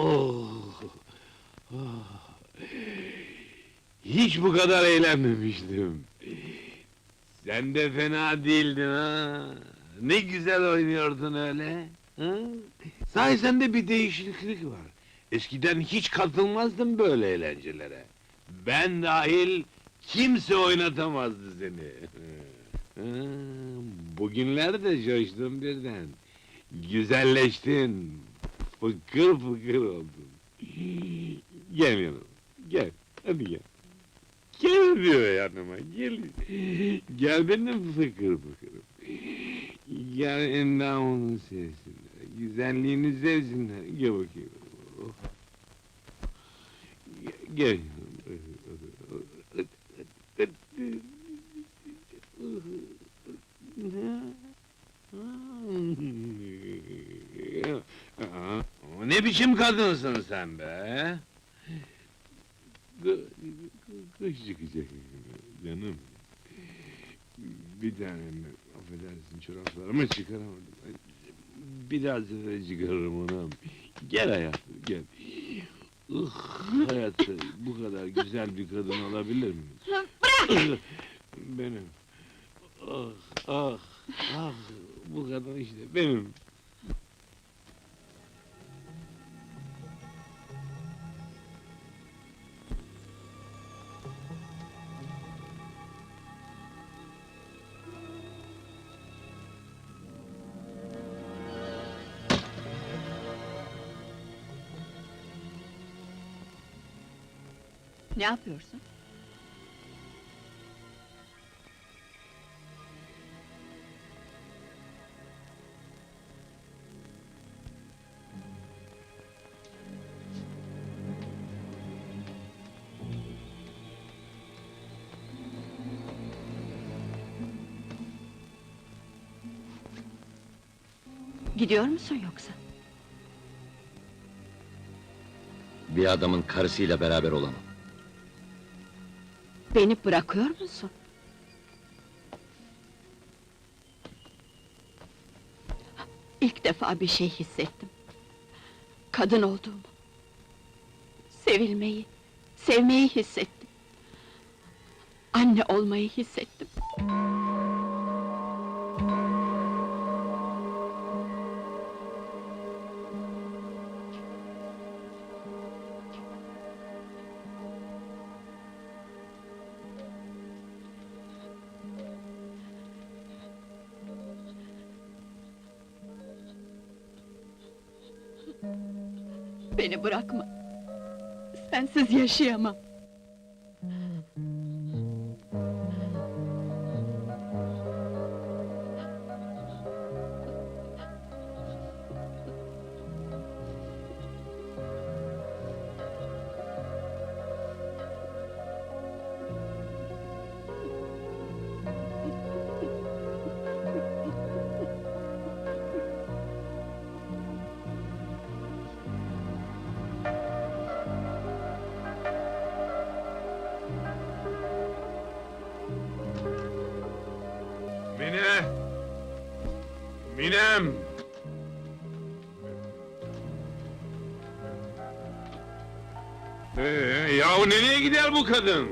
Oh. Hiç bu kadar eğlenmemiştim. Sen de fena değildin ha. Ne güzel oynuyordun öyle. Ha? Sahi sende bir değişiklik var. Eskiden hiç katılmazdım böyle eğlencelere. Ben dahil kimse oynatamazdı seni. Bugünlerde coştun birden. Güzelleştin. Fıkır fıkır oldun. Gel yanıma, gel. Hadi gel. Gel diyor yanıma, gel. Gel benim fıkır fıkırım. Gel endamının sevsinler. Güzelliğini sevsinler. Gel bakayım. Gel- Gel. Ne biçim kadınsın sen be? Kı- Kış çıkacak canım. Bir tane affedersin çoraplarımı çıkaramadım. Biraz sonra çıkarırım onu. Gel hayatım gel. Ih, hayatta bu kadar güzel bir kadın olabilir mi? Bırak! Benim. Ah, ah, ah, bu kadın işte benim. Ne yapıyorsun? Gidiyor musun yoksa? Bir adamın karısıyla beraber olamam. Beni bırakıyor musun? İlk defa bir şey hissettim. Kadın olduğumu. Sevilmeyi, sevmeyi hissettim. Anne olmayı hissettim. Beni bırakma. Sensiz yaşayamam. Minem! Ee, yahu nereye gider bu kadın?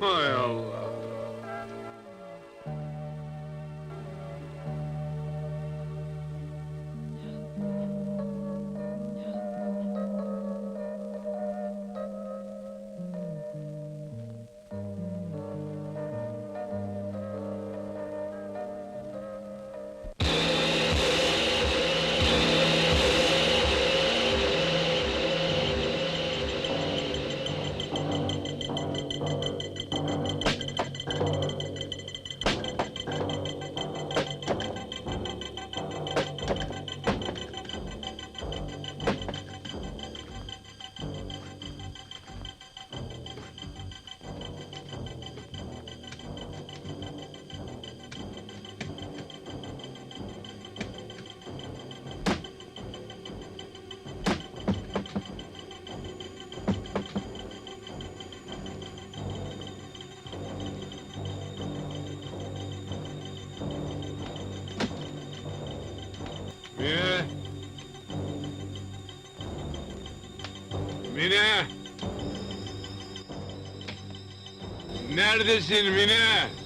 Hay Allah! Neredesin Mine?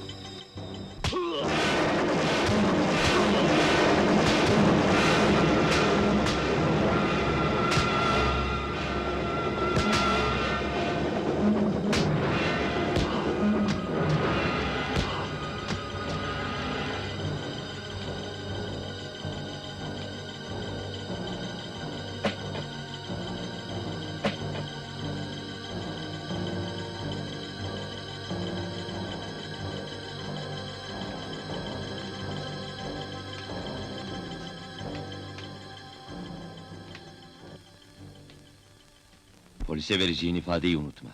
Polise vereceğin ifadeyi unutma.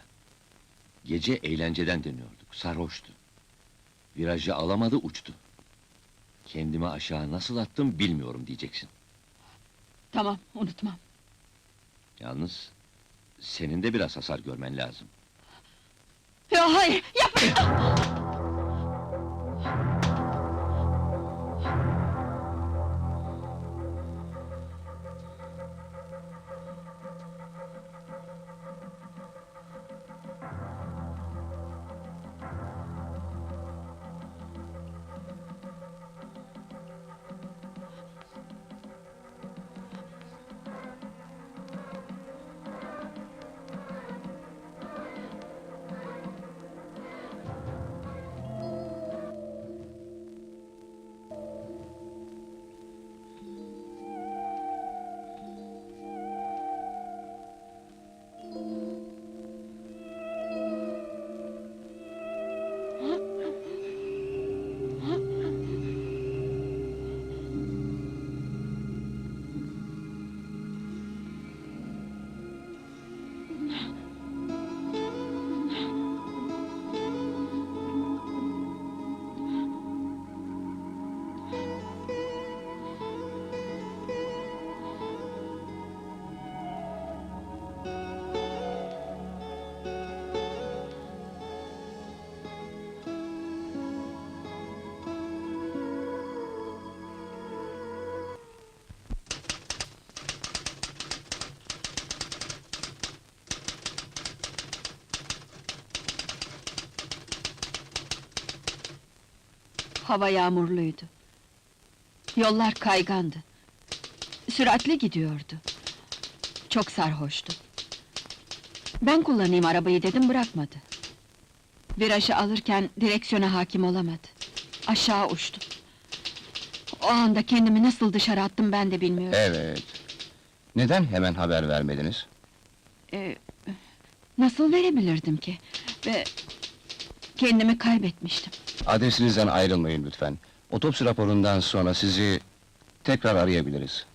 Gece eğlenceden dönüyorduk, sarhoştu. Virajı alamadı, uçtu. Kendimi aşağı nasıl attım bilmiyorum diyeceksin. Tamam, unutmam. Yalnız senin de biraz hasar görmen lazım. Ya hayır, yapma! Hava yağmurluydu. Yollar kaygandı. Süratli gidiyordu. Çok sarhoştu. Ben kullanayım arabayı dedim bırakmadı. Virajı alırken direksiyona hakim olamadı. Aşağı uçtu. O anda kendimi nasıl dışarı attım ben de bilmiyorum. Evet. Neden hemen haber vermediniz? Ee, nasıl verebilirdim ki? Ve kendimi kaybetmiştim. Adresinizden ayrılmayın lütfen. Otopsi raporundan sonra sizi tekrar arayabiliriz.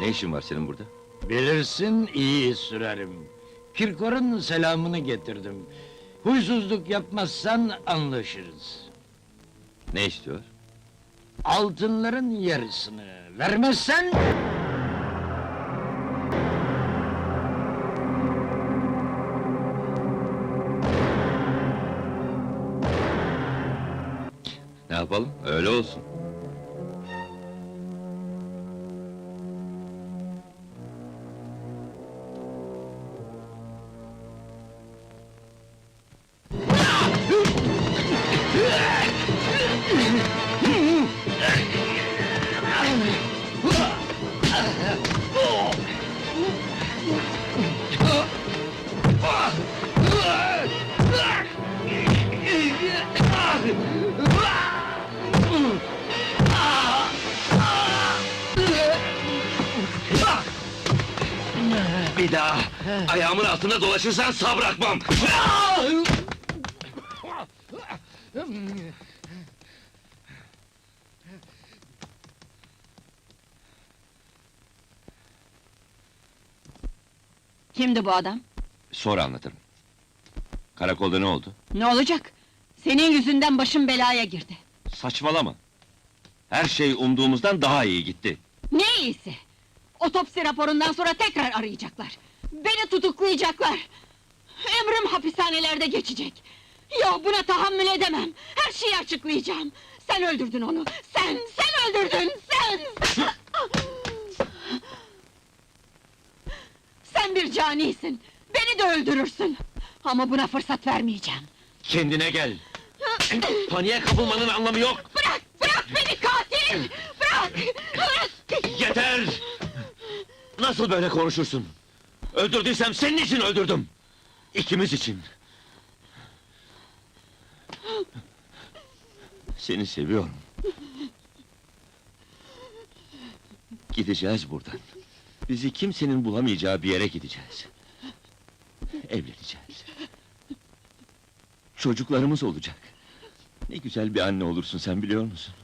Ne işin var senin burada? Bilirsin iyi sürerim. Kirkor'un selamını getirdim. Huysuzluk yapmazsan anlaşırız. Ne istiyor? Altınların yarısını vermezsen... Ne yapalım? Öyle olsun. Bir daha ayağımın altında dolaşırsan sağ bırakmam. Kimdi bu adam? Sonra anlatırım. Karakolda ne oldu? Ne olacak? Senin yüzünden başım belaya girdi. Saçmalama. Her şey umduğumuzdan daha iyi gitti. Ne iyisi? Otopsi raporundan sonra tekrar arayacaklar. Beni tutuklayacaklar. Ömrüm hapishanelerde geçecek. Yok buna tahammül edemem. Her şeyi açıklayacağım. Sen öldürdün onu. Sen, sen öldürdün. Sen. Sen bir canisin. Beni de öldürürsün. Ama buna fırsat vermeyeceğim. Kendine gel. Paniğe kapılmanın anlamı yok. Bırak, bırak beni katil! Bırak! Bırak! Yeter! Nasıl böyle konuşursun? Öldürdüysem senin için öldürdüm. İkimiz için. Seni seviyorum. Gideceğiz buradan. Bizi kimsenin bulamayacağı bir yere gideceğiz. Evleneceğiz. Çocuklarımız olacak. Ne güzel bir anne olursun sen biliyor musun?